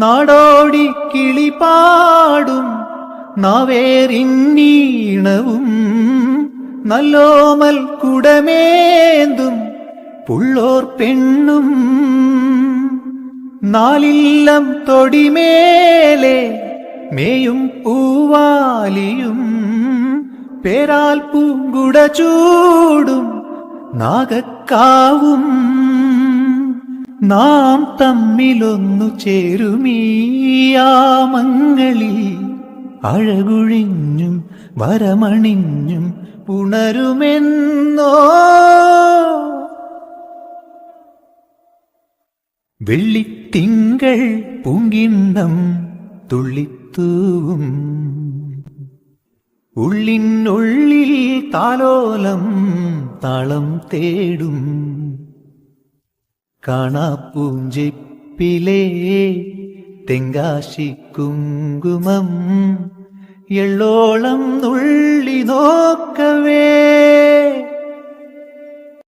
നാടോടി കിളിപാടും നാവേറിന്നീണവും നല്ലോമൽ കുടമേന്തും പുള്ളോർ പെണ്ണും. നാലില്ലം തൊടിമേലെ മേയും പൂവാലിയും പേരാൽ പൂങ്കുട ചൂടും നാഗക്കാവും. നാം തമ്മിലൊന്നു ചേരുമീയാമങ്ങളിൽ അഴകുഴിഞ്ഞും വരമണിഞ്ഞും പുണരുമെന്നോ? വെള്ളിത്തിങ്കൾ പൂങ്കിണ്ണം തുള്ളിത്തൂവും. ഉള്ളിനുള്ളിൽ താലോലം താളം തേടും. കാണാപ്പൂഞ്ചിപ്പിലേ തെങ്കാശി കുങ്കുമം എള്ളോളം നുള്ളി നോക്കവേ.